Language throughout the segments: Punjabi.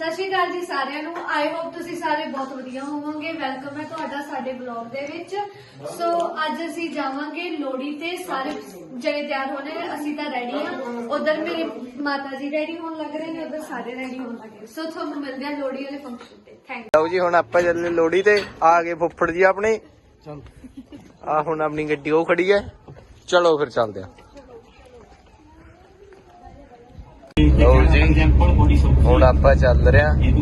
ਸਤਿ ਸ਼੍ਰੀ ਅਕਾਲ ਜੀ ਸਾਰਿਆਂ ਨੂੰ। ਆਈ ਹੋਪ ਤੁਸੀਂ ਸਾਰੇ ਬਹੁਤ ਵਧੀਆ ਹੋਵੋਗੇ। ਵੈਲਕਮ ਹੈ ਤੁਹਾਡਾ ਸਾਡੇ ਬਲੌਗ ਦੇ ਵਿੱਚ। ਸੋ ਅੱਜ ਅਸੀਂ ਜਾਵਾਂਗੇ ਲੋੜੀ ਤੇ ਸਾਰੇ ਜਣੇ ਤਿਆਰ ਹੋਣੇ ਨੇ ਅਸੀਂ ਤਾਂ ਰੈਡੀ ਹਾਂ। ਉਧਰ ਮੇਰੇ ਮਾਤਾ ਜੀ ਰੈਡੀ ਹੋਣ ਲੱਗ ਰਹੇ ਨੇ ਉਧਰ ਸਾਰੇ ਰੈਡੀ ਹੋਣ ਲੱਗੇ ਸੋ ਤੁਹਾਨੂੰ ਮਿਲਦੇ ਆ ਲੋੜੀ ਵਾਲੇ ਫੰਕਸ਼ਨ ਤੇ। ਥੈਂਕ ਲਓ ਜੀ ਹੁਣ ਆਪਾਂ ਚੱਲੇ ਲੋੜੀ ਤੇ। ਆ ਗਏ ਫੁੱਫੜ ਜੀ ਆਪਣੇ। ਆ ਹੁਣ ਆਪਣੀ ਗੱਡੀ ਉਹ ਖੜੀ ਹੈ। ਚਲੋ ਫਿਰ ਚੱਲਦੇ ਆ ਲਓ ਜੀ। ਹੁਣ ਆਪਾਂ ਚੱਲ ਰਹੇ।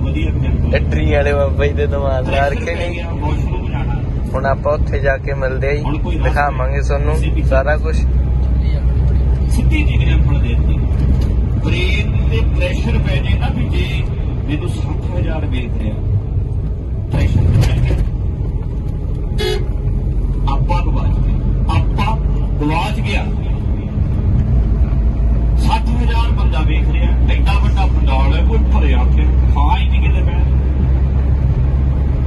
ਟੱਟਰੀ ਵਾਲੇ ਬਾਬਾ ਜੀ ਦੇ ਦਮਾਦ ਲਾ ਰੱਖੇ ਨੇ ਹੁਣ ਆਪਾਂ ਉੱਥੇ ਜਾ ਕੇ ਮਿਲਦੇ ਆ ਜੀ। ਦਿਖਾਵਾਂਗੇ ਤੁਹਾਨੂੰ ਸਾਰਾ ਕੁਝ ਸਿੱਧੀ ਜੀ ਐਗਜ਼ਾਮਪਲ ਦੇ। ਦਿੱਤੀ ਬ੍ਰੇਨ ਤੇ ਪ੍ਰੈਸ਼ਰ ਪੈ ਜੇ ਨਾ ਵੀ ਜੇ ਮੈਨੂੰ 60000 ਵੇਖ ਰਿਹਾ। ਪ੍ਰੈਸ਼ਰ ਪੈ ਗਿਆ ਆਪਾਂ ਗਵਾਚ ਗਏ। ਆਪਾਂ ਗਵਾਚ ਗਿਆ 60000 ਬੰਦਾ ਵੇਖ ਰਿਹਾ ਐਡਾ ਵੱਡਾ ਪੰਡਾਲ ਹੈ ਕੋਈ ਭਰਿਆ ਕੇ ਥਾਂ ਹੀ ਨਹੀਂ ਕਿਤੇ ਮੈਂ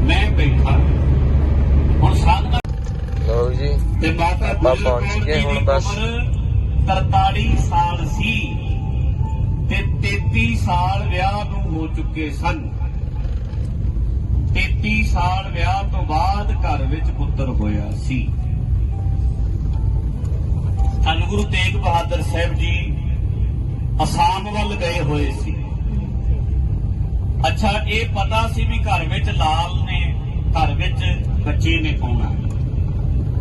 ਮੈਂ ਬੈਠਾ। ਹੁਣ ਸਾਧਨਾ ਲਓ ਜੀ। ਤੇ ਮਾਤਾ ਆਪਾਂ ਗੁਜਰ ਪਹੁੰਚ ਕੌਰ ਗਏ ਜੀ ਹੁਣ ਦੀ ਬਸ। ਉਮਰ 43 ਸਾਲ ਸੀ ਤੇ 33 ਸਾਲ ਵਿਆਹ ਨੂੰ ਹੋ ਚੁੱਕੇ ਸਨ। 33 ਸਾਲ ਵਿਆਹ ਤੋਂ ਬਾਅਦ ਘਰ ਵਿੱਚ ਪੁੱਤਰ ਹੋਇਆ ਸੀ। ਧੰਨ ਗੁਰੂ ਤੇਗ ਬਹਾਦਰ ਸਾਹਿਬ ਜੀ ਅਸਾਮ ਵੱਲ ਗਏ ਹੋਏ ਸੀ। ਅੱਛਾ ਇਹ ਪਤਾ ਸੀ ਵੀ ਘਰ ਵਿੱਚ ਲਾਲ ਨੇ ਘਰ ਵਿੱਚ ਬੱਚੇ ਨੇ ਪਾਉਣਾ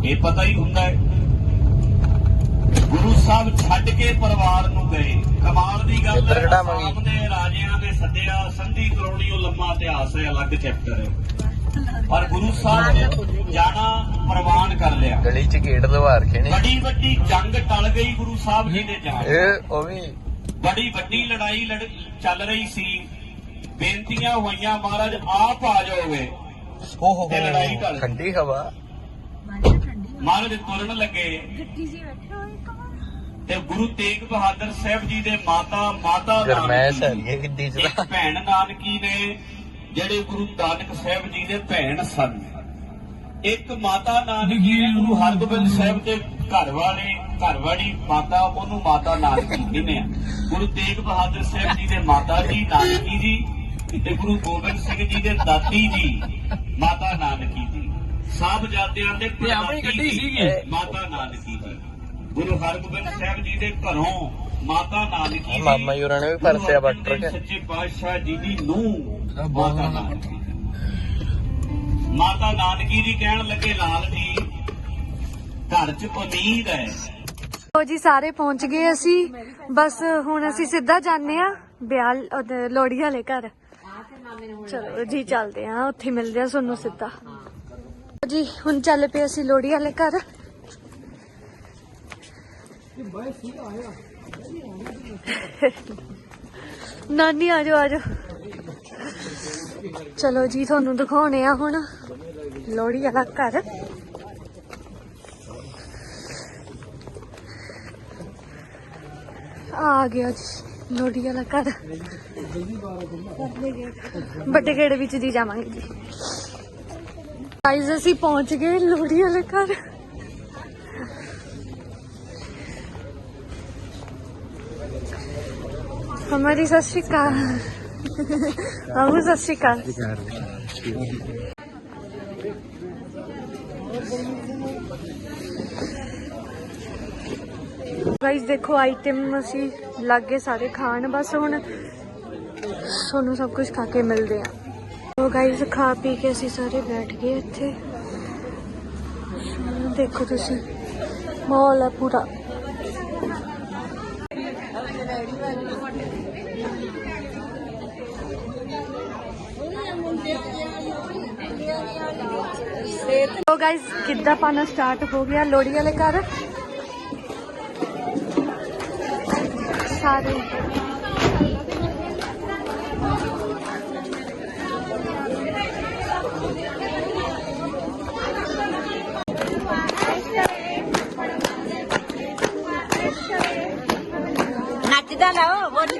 ਇਹ ਪਤਾ ਹੀ ਹੁੰਦਾ ਹੈ। ਗੁਰੂ ਸਾਹਿਬ ਛੱਡ ਕੇ ਪਰਿਵਾਰ ਨੂੰ ਗਏ। ਕਮਾਲ ਦੀ ਗੱਲ ਹੈ। ਆਸਾਮ ਦੇ ਰਾਜਿਆਂ ਦੇ ਸੱਦਿਆ ਸੰਧੀ ਕਰਾਉਣੀ ਉਹ ਲੰਮਾ ਇਤਿਹਾਸ ਹੈ ਅਲੱਗ ਚੈਪਟਰ ਹੈ। ਪਰ ਗੁਰੂ ਸਾਹਿਬ ਜਾਣਾ ਪ੍ਰਵਾਨ ਕਰ ਲਿਆ। ਗਲੀ ਚ ਗੇਟ ਲਵਾ ਰੱਖੇ ਨੇ। ਬੜੀ ਵੱਡੀ ਜੰਗ ਟਲ ਗਈ ਗੁਰੂ ਸਾਹਿਬ ਜੀ ਦੇ ਜਾਣ। ਇਹ ਉਹ ਵੀ ਬੜੀ ਵੱਡੀ ਲੜਾਈ ਲੜ ਚੱਲ ਰਹੀ ਸੀ। ਬੇਨਤੀਆਂ ਹੋਈਆਂ ਮਹਾਰਾਜ ਆਪ ਆ ਜਾਓਗੇ। ਹੋ ਹੋ ਤੇ ਲੜਾਈ ਗਈ। ਠੰਡੀ ਹਵਾ। ਮਹਾਰਾਜ ਤੁਰਨ ਲੱਗੇ। ਤੇ ਗੁਰੂ ਤੇਗ ਬਹਾਦਰ ਸਾਹਿਬ ਜੀ ਦੇ ਮਾਤਾ ਮਾਤਾ ਗਰਮੈਸ਼ ਹੈ ਗੱਡੀ ਚ ਇੱਕ ਤਾਂ। ਭੈਣ ਨਾਨਕੀ ਨੇ ਜਿਹੜੇ ਗੁਰੂ ਨਾਨਕ ਸਾਹਿਬ ਜੀ ਦੇ ਭੈਣ ਸਨ। ਇੱਕ ਮਾਤਾ ਨਾਨਕੀ ਗੁਰੂ ਹਰਗੋਬਿੰਦ ਸਾਹਿਬ ਦੇ ਘਰ ਵਾਲੇ ਘਰ ਵਾਲੀ ਮਾਤਾ ਉਹਨੂੰ ਮਾਤਾ ਨਾਨਕੀ ਕਹਿੰਦੇ ਆ। ਗੁਰੂ ਤੇਗ ਬਹਾਦਰ ਸਾਹਿਬ ਜੀ ਦੇ ਮਾਤਾ ਜੀ ਨਾਨਕੀ ਜੀ ਤੇ ਗੁਰੂ ਗੋਬਿੰਦ ਸਿੰਘ ਜੀ ਦੇ ਦਾਦੀ ਜੀ ਮਾਤਾ ਨਾਨਕੀ ਜੀ ਸਾਹਿਬਜ਼ਾਦਿਆਂ ਦੇ ਪੜਦਾਦੀ ਜੀ ਮਾਤਾ ਨਾਨਕੀ ਜੀ ਗੁਰੂ ਹਰਗੋਬਿੰਦ ਸਾਹਿਬ ਜੀ ਦੇ ਘਰੋਂ ਮਾਤਾ ਨਾਨਕੀ ਜੀ ਮਾਮਾ ਜੀ ਨੇ ਵੀ ਪਰਸਿਆ ਦੇਵ ਰੱਖਿਆ। ਸੱਚੇ ਪਾਤਸ਼ਾਹ ਜੀ ਦੀ ਨੂੰਹ ਮਾਤਾ ਨਾਨਕੀ ਮਾਤਾ ਨਾਨਕੀ ਜੀ ਕਹਿਣ ਲੱਗੇ ਲਾਲ ਜੀ ਘਰ 'ਚ ਉਮੀਦ ਹੈ। ਲੋ ਜੀ, ਸਾਰੇ ਪਹੁੰਚ ਗਏ ਅਸੀਂ। ਬਸ ਹੁਣ ਅਸੀਂ ਸਿੱਧਾ ਜਾਂਦੇ ਆ ਬਿਆਲ ਉਹਦੇ ਲੋੜੀ ਵਾਲੇ ਘਰ। ਚਲੋ ਜੀ, ਚੱਲਦੇ ਆ ਉੱਥੇ ਮਿਲਦੇ ਆ ਤੁਹਾਨੂੰ ਸਿੱਧਾ। ਜੀ, ਹੁਣ ਚੱਲ ਪਏ ਅਸੀਂ ਲੋੜੀ ਵਾਲੇ ਘਰ। ਨਾਨੀ, ਆ ਜਾਓ ਆ ਜਾਓ। ਚਲੋ ਜੀ, ਤੁਹਾਨੂੰ ਦਿਖਾਉਣੇ ਆ ਹੁਣ ਲੋੜੀ ਵਾਲਾ ਘਰ। ਆ ਗਿਆ ਜੀ ਲੋੜੀ ਵਾਲਾ ਘਰ। ਵੱਡੇ ਗੇੜੇ ਵਿੱਚ ਦੀ ਜਾਵਾਂਗੇ ਜੀ। ਗਾਈਜ਼ ਅਸੀਂ ਪਹੁੰਚ ਗਏ ਲੋੜੀ ਵਾਲੇ ਘਰ। ਹਮਾਰੀ ਸਤਿ ਸ਼੍ਰੀ ਅਕਾਲ। ਆਹੋ ਸਤਿ ਸ਼੍ਰੀ ਦੇਖੋ ਆਈਟਮ ਅਸੀਂ ਲੱਗੇ ਸਾਰੇ ਖਾਣ, ਬਸ ਹੁਣ ਤੁਹਾਨੂੰ ਸਭ ਕੁਝ ਖਾ ਕੇ ਮਿਲਦੇ ਆ ਉਹ ਗਾਈਸ ਖਾ ਪੀ ਕੇ ਅਸੀਂ ਸਾਰੇ ਬੈਠ ਗਏ ਇੱਥੇ। ਦੇਖੋ ਤੁਸੀਂ, ਮਾਹੌਲ ਹੈ ਪੂਰਾ। ਸੋ ਗਾਈਸ ਕਿੱਦਾਂ ਪਾਣਾ ਸਟਾਰਟ ਹੋ ਗਿਆ। ਲੋੜੀ ਵਾਲੇ ਘਰ ਸਾਰੇ ਨੱਚਦਾ ਨਾ ਉਹ ਬੋਲੀ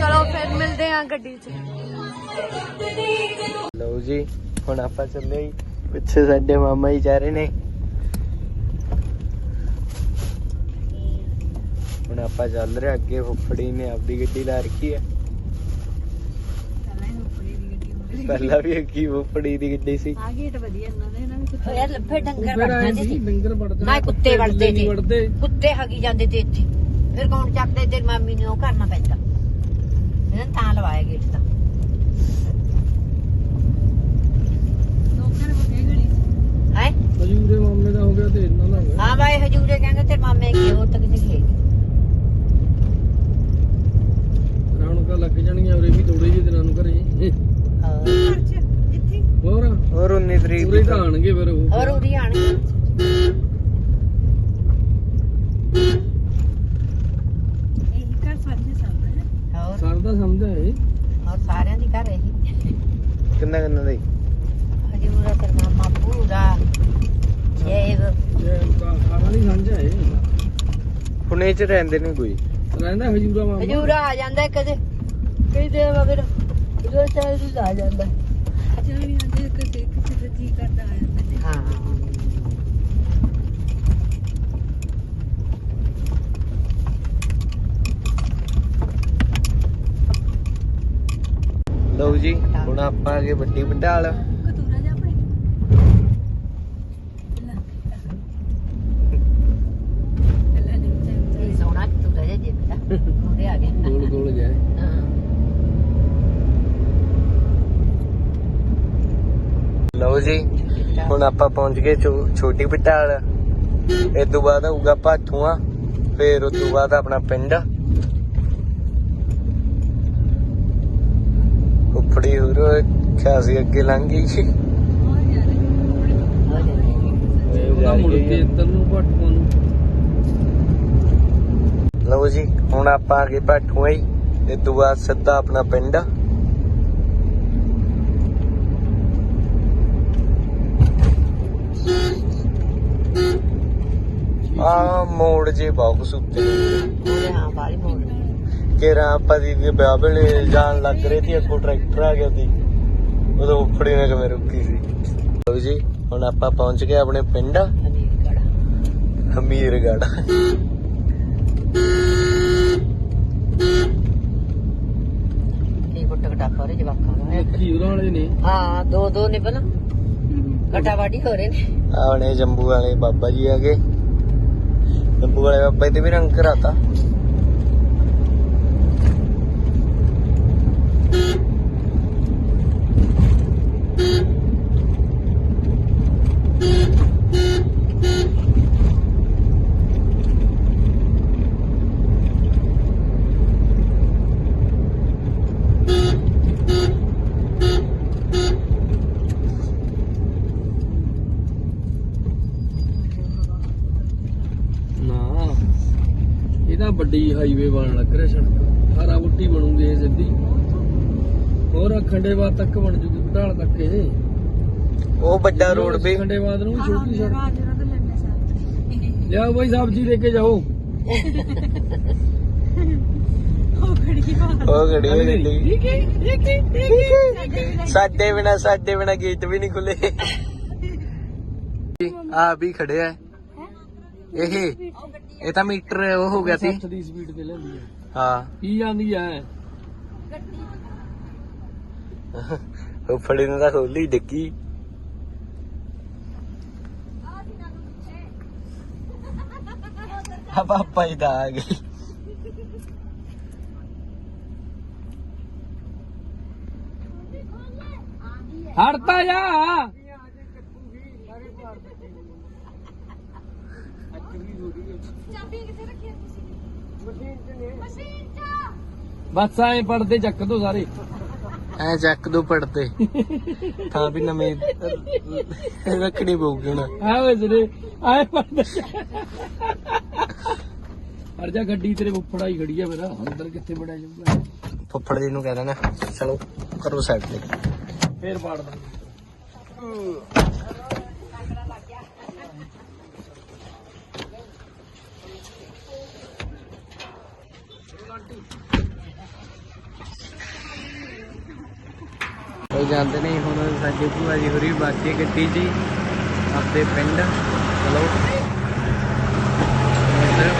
ਚੱਲ ਫਿਰ ਮਿਲਦੇ ਆ ਗੱਡੀ 'ਚ। ਲਓ ਜੀ ਹੁਣ ਆਪਾਂ ਚੱਲੇ ਜੀ ਪਿੱਛੇ ਸਾਡੇ ਮਾਮਾ ਜੀ ਜਾ ਰਹੇ ਨੇ। ਹੁਣ ਆਪਾਂ ਚੱਲ ਰਹੇ ਅੱਗੇ ਫੁੱਫੜੀ ਨੇ ਆਪਦੀ ਗੱਡੀ ਲਾ ਰੱਖੀ ਹੈ। ਪਹਿਲਾਂ ਵੀ ਅੱਗੀ ਫੁੱਫੜੀ ਦੀ ਗੱਡੀ ਸੀ। ਯਾਰ ਲੱਫੇ ਡੰਗਰ ਵੜਦੇ ਸੀ ਨਾ ਕੁੱਤੇ ਵੜਦੇ ਸੀ। ਕੁੱਤੇ ਹਗੀ ਜਾਂਦੇ ਤੇ ਇੱਥੇ। ਫਿਰ ਕੌਣ ਚੱਕਦੇ ਤੇ ਮਾਮੀ ਨੂੰ ਉਹ ਕਰਨਾ ਪੈਂਦਾ। ਇਹਨਾਂ ਨੇ ਤਾਂ ਲਵਾਇਆ ਗੇਟ ਤਾਂ ਹੈ ਹਜੂਰੇ ਮਾਮੇ ਦਾ ਹੋ ਗਿਆ ਤੇ ਇਹਨਾਂ ਦਾ ਹੋ ਗਿਆ ਹਾਂ ਬਾਈ ਹਜੂਰੇ ਕਹਿੰਦੇ ਤੇ ਮਾਮੇ ਕੀ ਹੋਰ ਤੱਕ ਨਹੀਂ ਖੇਗੀ ਰੌਣਕਾਂ ਲੱਗ ਜਾਣਗੀਆਂ ਉਰੇ ਵੀ ਥੋੜੇ ਜਿਹੇ ਦਿਨਾਂ ਨੂੰ ਘਰੇ ਹੋਰ ਹੋਰ 19 ਤਰੀਕ ਪੂਰੇ ਦੀ ਤਾਂ ਆਣਗੇ ਫਿਰ ਉਹ ਹੋਰ ਉਰੀ ਆਣਗੇ ਹੋਰ ਸਰਦਾ ਸਮਝਦਾ ਇਹ ਹੋਰ ਸਾਰਿਆਂ ਦੀ ਘਰ ਇਹੀ ਦਾ। ਜੀ? ਹਜੂਰਾ ਤੇ ਮਾਮਾ ਪੂਰਾ ਜੇਵ ਇਹ ਚ ਰਹਿੰਦੇ ਨਹੀਂ ਕੋਈ। ਰਹਿੰਦਾ ਹਜੂਰਾ ਮਾਮਾ। ਹਜੂਰਾ ਆ ਜਾਂਦਾ ਕਦੇ ਕਈ ਦਿਨ ਮਗਰ ਜੋ ਚਾਹੇ ਦੀ ਆ ਜਾਂਦਾ। ਹਾਂ ਲਓ ਜੀ ਹੁਣ ਆਪਾਂ ਆ ਗਏ ਵੱਡੀ ਪਟਾਲ ਇਹ ਸੋਨਾ ਤੂੰ ਰਹਿ ਜੇ ਬੇਟਾ ਉਹਦੇ ਆ ਗਿਆ ਗੋਲ ਗੋਲ ਜਾਏ ਲਓ ਜੀ, ਹੁਣ ਆਪਾਂ ਪਹੁੰਚ ਗਏ ਛੋ- ਛੋਟੀ ਪਟਾਲ ਇਸ ਤੋਂ ਬਾਅਦ ਆਊਗਾ ਭਾਥੂਆ, ਫਿਰ ਉਸ ਤੋਂ ਬਾਅਦ ਆਪਣਾ ਪਿੰਡ। ਉਪੜੀ ਹੋਰ ਖਾਸੀ ਅੱਗੇ ਲੰਘ ਗਈ ਸੀ। ਉਹਦਾ ਮੁੜ ਕੇ ਇੱਧਰ ਨੂੰ ਭਟੂਆਂ ਨੂੰ। ਲਓ ਜੀ ਹੁਣ ਆਪਾਂ ਆ ਗਏ ਹੀ ਇਸ ਤੋਂ ਬਾਅਦ ਸਿੱਧਾ ਆਪਣਾ ਪਿੰਡ। ਆ ਮੋੜ ਜੇ ਬਹੁਤ ਸੁੱਤੇ। ਉਹਦੇ ਹਾਂ ਬਾਲੀ ਮੋੜ। ਕਿ ਆਪਾਂ ਦੀ ਦੇ ਵਿਆਹ ਵੇਲੇ ਜਾਣ ਲੱਗ ਰਹੇ ਸੀ ਅੱਗੋਂ ਟਰੈਕਟਰ ਆ ਗਿਆ ਸੀ। ਉਦੋਂ ਉਫੜੀ ਨੇ ਕਿਵੇਂ ਰੁਕੀ ਸੀ। ਲਓ ਜੀ ਹੁਣ ਆਪਾਂ ਪਹੁੰਚ ਗਏ ਆਪਣੇ ਪਿੰਡ। ਹਮੀਰਗੜ ਕੀ ਗੁੱਟ ਘਟਾ ਪਰੇ ਜਵਾਕਾਂ ਦਾ। ਲੱਕੀ ਉਹਨਾਂ ਵਾਲੇ ਨੇ? ਹਾਂ ਦੋ ਦੋ ਨੇ ਬਣਾ ਕਟਾਵਾੜੀ ਹੋ ਰਹੇ ਨੇ। ਆਉਣੇ ਜੰਬੂ ਵਾਲੇ ਬਾਬਾ ਜੀ ਆਗੇ ਜੰਬੂ ਵਾਲੇ ਬਾਬਾ ਜੀ ਤੇ ਵੀ ਰੰਗ ਕਰਾਤਾ ਨਾ ਇਹ ਤਾਂ ਵੱਡੀ ਹਾਈਵੇ ਬਣਨ ਲੱਗ ਰਿਹਾ ਸੜਕ। ਸਾਰਾ ਬੁੱਟੀ ਬਣੂਗੀ ਇਹ ਸਿੱਧੀ। ਹੋਰ ਖੰਡੇਵਾਦ ਤੱਕ ਬਣ ਜੂਗੀ ਬਟਾਲ ਤੱਕ ਇਹ। ਉਹ ਵੱਡਾ ਰੋਡ ਵੀ। ਖੰਡੇਵਾਦ ਨੂੰ ਛੋਟੀ ਸੜਕ। ਲਿਆਓ ਬਈ ਸਬਜ਼ੀ ਲੈ ਕੇ ਜਾਓ। ਉਹ ਖੜੀ ਹੋ ਗਈ ਸਾਡੇ ਬਿਨਾ ਸਾਡੇ ਬਿਨਾ ਗੇਟ ਵੀ ਨਹੀਂ ਖੁੱਲੇ। ਆ ਵੀ ਖੜਿਆ ਹੈ। ਇਹ ਇਹ ਤਾਂ ਮੀਟਰ ਉਹ ਹੋ ਗਿਆ ਸੀ। 60 ਦੀ ਸਪੀਡ ਤੇ ਲੈਂਦੀ ਹੈ ਹਾਂ। ਕੀ ਜਾਂਦੀ ਹੈ ਉਹ ਫੜੀ ਨੇ ਤਾਂ ਖੋਲੀ ਡਿੱਗੀ। ਆ ਪਾਪਾ ਹੀ ਆ ਗਈ ਹੜਤਾ ਜਾ। ਚਾਬੀ ਕਿੱਥੇ ਰੱਖੀ ਹੈ ਤੁਸੀਂ? ਮਸ਼ੀਨ 'ਚ ਨੇ ਮਸ਼ੀਨ 'ਚ! ਬਸ ਆਏ ਪੜਦੇ ਚੱਕ ਦੋ ਸਾਰੇ। ਐ ਚੱਕ ਦੋ ਪੜਦੇ। ਤਾਂ ਵੀ ਨਵੇਂ ਰੱਖਣੀ ਪਊਗੀ ਹੁਣ। ਆ ਵੇ ਜਰੇ ਆਏ ਪੜਦੇ। ਅਰ ਜਾ ਗੱਡੀ ਤੇਰੇ ਉੱਪੜਾ ਹੀ ਖੜੀ ਆ ਮੇਰਾ। ਅੰਦਰ ਕਿੱਥੇ ਬੜਿਆ ਜਾਊਗਾ? ਫੁੱਫੜ ਜੀ ਨੂੰ ਕਹਿ ਦੇਣਾ। ਚਲੋ ਕਰੋ ਸਾਈਡ ਤੇ। ਫੇਰ ਪਾੜ ਦਾਂਗੇ ਜਾਂਦੇ ਨੇ ਹੁਣ ਸਾਡੇ ਭੂਆ ਜੀ ਹੋਰੀ ਬਾਕੀ ਗੱਡੀ ਜੀ ਆਪਣੇ ਪਿੰਡ, ਚਲੋ। ਇੱਧਰ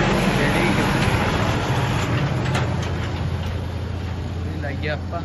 ਲੱਗ ਗਿਆ ਆਪਾਂ।